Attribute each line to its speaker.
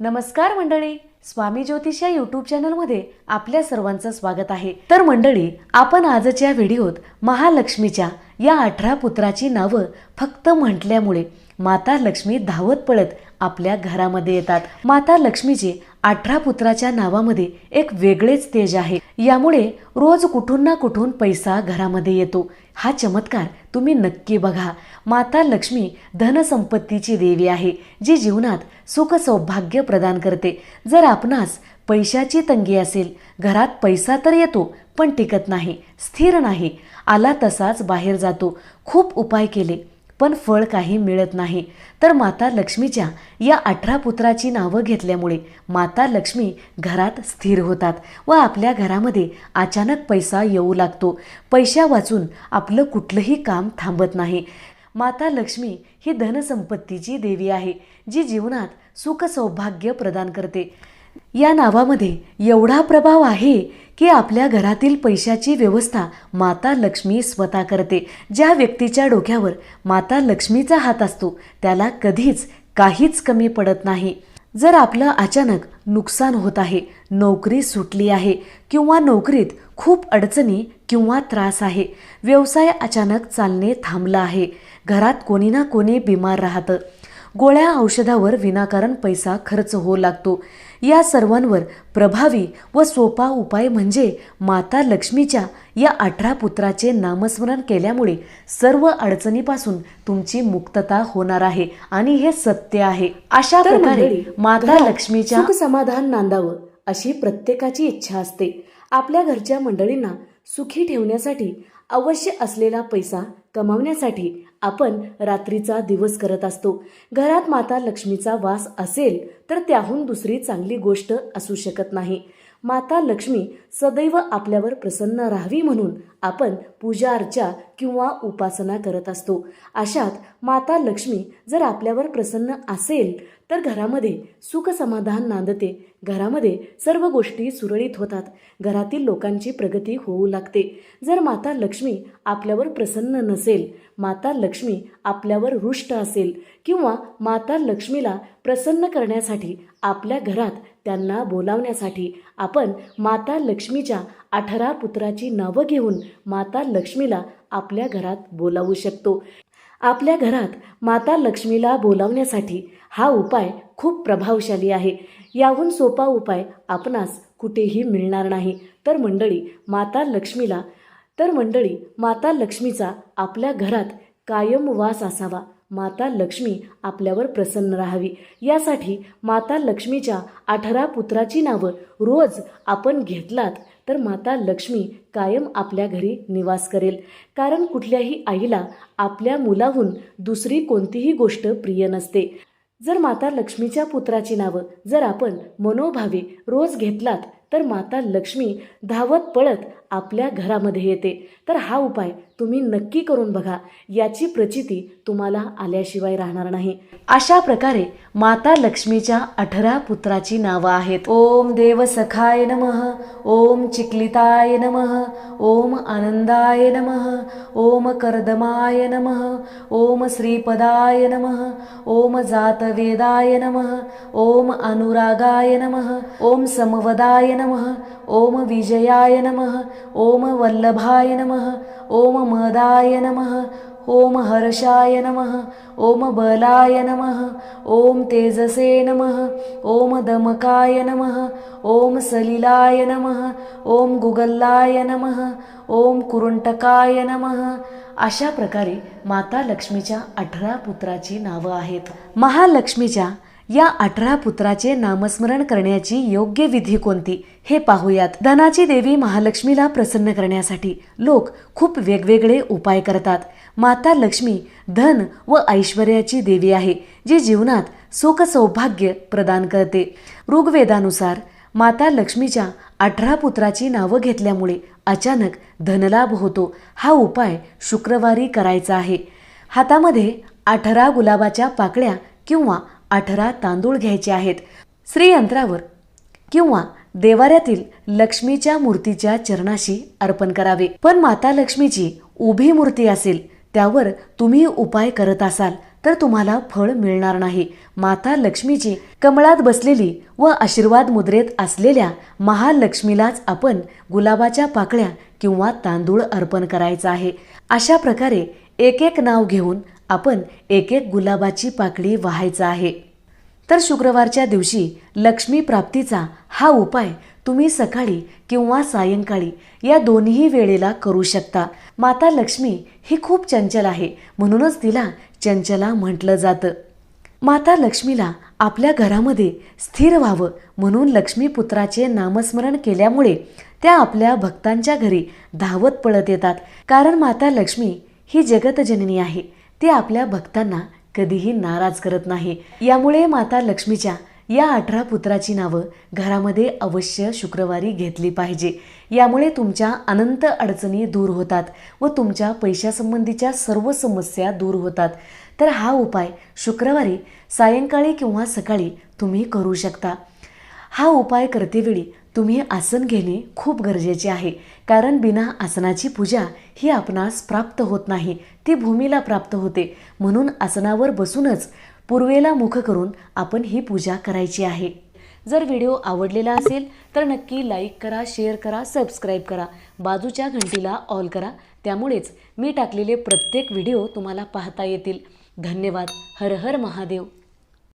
Speaker 1: नमस्कार मंडळी स्वामी ज्योतिष या यूट्यूब चॅनलमध्ये आपल्या सर्वांचं स्वागत आहे. तर मंडळी आपण आजच्या व्हिडिओत महालक्ष्मीच्या या अठरा पुत्राची नावं फक्त म्हटल्यामुळे माता लक्ष्मी धावत पळत आपल्या घरामध्ये येतात. माता लक्ष्मीचे अठरा पुत्राच्या नावामध्ये एक वेगळेच तेज आहे. यामुळे रोज कुठून ना कुठून पैसा घरामध्ये येतो. हा चमत्कार तुम्ही नक्की बघा. माता लक्ष्मी धनसंपत्तीची देवी आहे जी जीवनात सुख सौभाग्य प्रदान करते. जर आपणास पैशाची तंगी असेल घरात पैसा तर येतो पण टिकत नाही स्थिर नाही आला तसाच बाहेर जातो. खूप उपाय केले. पण फळ काही मिळत नाही. तर माता लक्ष्मीच्या या अठरा पुत्राची नावं घेतल्यामुळे माता लक्ष्मी घरात स्थिर होतात व आपल्या घरामध्ये अचानक पैसा येऊ लागतो. पैशा वाचून आपलं कुठलंही काम थांबत नाही. माता लक्ष्मी ही धनसंपत्तीची देवी आहे जी जीवनात सुख सौभाग्य प्रदान करते. या नावामध्ये एवढा प्रभाव आहे की आपल्या घरातील पैशाची व्यवस्था माता लक्ष्मी स्वतः करते. ज्या व्यक्तीच्या डोक्यावर माता लक्ष्मीचा हात असतो त्याला कधीच काहीच कमी पडत नाही. जर आपलं अचानक नुकसान होत आहे नोकरी सुटली आहे किंवा नोकरीत खूप अडचणी किंवा त्रास आहे व्यवसाय अचानक चालणे थांबला आहे. घरात कोणी ना कोणी बिमार राहतं. गोळ्या औषधावर विनाकारण पैसा खर्च होऊ लागतो. या सर्वांवर प्रभावी व सोपा उपाय म्हणजे माता लक्ष्मीच्या या अठरा पुत्राचे नामस्मरण केल्यामुळे सर्व अडचणीपासून तुमची मुक्तता होणार आहे आणि हे सत्य आहे. अशा प्रकारे माता लक्ष्मीच्या
Speaker 2: सुख समाधान नांदावं अशी प्रत्येकाची इच्छा असते. आपल्या घरच्या मंडळींना सुखी ठेवण्यासाठी अवश्य असलेला पैसा कमावण्यासाठी आपण रात्रीचा दिवस करत असतो. घरात माता लक्ष्मीचा वास असेल तर त्याहून दुसरी चांगली गोष्ट असू शकत नाही. माता लक्ष्मी सदैव आपल्यावर प्रसन्न राहावी म्हणून आपण पूजा अर्चा किंवा उपासना करत असतो. अशात माता लक्ष्मी जर आपल्यावर प्रसन्न असेल तर घरामध्ये सुख समाधान नांदते. घरामध्ये सर्व गोष्टी सुरळीत होतात. घरातील लोकांची प्रगती होऊ लागते. जर माता लक्ष्मी आपल्यावर प्रसन्न नसेल माता लक्ष्मी आपल्यावर रुष्ट असेल किंवा माता लक्ष्मीला प्रसन्न करण्यासाठी आपल्या घरात त्यांना बोलावण्यासाठी आपण माता लक्ष्मीच्या अठरा पुत्राची नावं घेऊन माता लक्ष्मीला आपल्या घरात बोलावू शकतो. आपल्या घरात माता लक्ष्मीला बोलावण्यासाठी हा उपाय खूप प्रभावशाली आहे. याहून सोपा उपाय आपणास कुठेही मिळणार नाही. तर मंडळी माता लक्ष्मीला तर मंडळी माता लक्ष्मीचा आपल्या घरात कायम वास असावा. माता लक्ष्मी आपल्यावर प्रसन्न राहावी. यासाठी माता लक्ष्मीच्या अठरा पुत्राची नावं रोज आपण घेतलात तर माता लक्ष्मी कायम आपल्या घरी निवास करेल. कारण कुठल्याही आईला आपल्या मुलाहून दुसरी कोणतीही गोष्ट प्रिय नसते. जर माता लक्ष्मीच्या पुत्राची नावं जर आपण मनोभावे रोज घेतलात तर माता लक्ष्मी धावत पळत आपल्या घरामध्ये येते. तर हा उपाय तुम्ही नक्की करून बघा. याची प्रचिती तुम्हाला आल्याशिवाय राहणार नाही.
Speaker 1: अशा प्रकारे माता लक्ष्मीच्या अठरा पुत्राची नावं आहेत. ओम देव सखाय नमः. ओम चिकलिताय नमः. ओम आनंदाय नमः. ओम कर्दमाय नमः. ओम श्रीपदाय नमः. ओम जातवेदाय नमः. ओम अनुरागाय नमः. ओम समवदाय नमः. ओम विजयाय नमः. ओम वल्लभाय नमः ओम मदाय नमः ओम हर्षाय नमः ओम बलाय नमः ओम तेजसे नमः ओम दमकाय नमः ओम सलिलाय नमः ओम गुगल्लाय नमः ओम कुरुंटकाय नमः. अशा प्रकारे माता लक्ष्मीच्या अठरा पुत्राची नावं आहेत. महालक्ष्मीच्या या अठरा पुत्राचे नामस्मरण करण्याची योग्य विधी कोणती? हे पाहूयात. धनाची देवी महालक्ष्मीला प्रसन्न करण्यासाठी लोक खूप वेगवेगळे उपाय करतात. माता लक्ष्मी धन व ऐश्वर्याची देवी आहे जी जीवनात सुख सौभाग्य प्रदान करते. ऋग्वेदानुसार माता लक्ष्मीच्या अठरा पुत्राची नावं घेतल्यामुळे अचानक धनलाभ होतो. हा उपाय शुक्रवारी करायचा आहे. हातामध्ये अठरा गुलाबाच्या पाकळ्या किंवा अठरा तांदूळ घ्यायचे आहेत. श्रीयंत्रावर किंवा देवाऱ्यातील लक्ष्मीच्या मूर्तीच्या चरणाशी अर्पण करावे. पण माता लक्ष्मीची उभी मूर्ती असेल त्यावर तुम्ही उपाय करत असाल तर तुम्हाला फळ मिळणार नाही. माता लक्ष्मीची कमळात बसलेली व आशीर्वाद मुद्रेत असलेल्या महालक्ष्मीलाच आपण गुलाबाच्या पाकळ्या किंवा तांदूळ अर्पण करायचा आहे. अशा प्रकारे एक एक नाव घेऊन आपण एक एक गुलाबाची पाकळी व्हायचं आहे. तर शुक्रवारच्या दिवशी लक्ष्मी प्राप्तीचा हा उपाय तुम्ही सकाळी किंवा सायंकाळी या दोन्ही वेळेला करू शकता. माता लक्ष्मी ही खूप चंचल आहे म्हणूनच तिला चंचला म्हटलं जातं. माता लक्ष्मीला आपल्या घरामध्ये स्थिर व्हावं म्हणून लक्ष्मीपुत्राचे नामस्मरण केल्यामुळे त्या आपल्या भक्तांच्या घरी धावत पळत येतात. कारण माता लक्ष्मी ही जगतजननी आहे. ती आपल्या भक्तांना कधीही नाराज करत नाही. यामुळे माता लक्ष्मीच्या या अठरा पुत्राची नावं घरामध्ये अवश्य शुक्रवारी घेतली पाहिजे. यामुळे तुमच्या अनंत अडचणी दूर होतात व तुमच्या पैशासंबंधीच्या सर्व समस्या दूर होतात. तर हा उपाय शुक्रवारी सायंकाळी किंवा सकाळी तुम्ही करू शकता. हा उपाय करतेवेळी तुम्ही आसन घेणे खूप गरजेचे आहे. कारण बिना आसनाची पूजा ही आपणास प्राप्त होत नाही. ती भूमीला प्राप्त होते. म्हणून आसनावर बसूनच पूर्वेला मुख करून आपण ही पूजा करायची आहे. जर व्हिडिओ आवडलेला असेल तर नक्की लाईक करा शेअर करा सबस्क्राईब करा. बाजूच्या घंटीला ऑल करा. त्यामुळेच मी टाकलेले प्रत्येक व्हिडिओ तुम्हाला पाहता येतील. धन्यवाद. हर हर महादेव.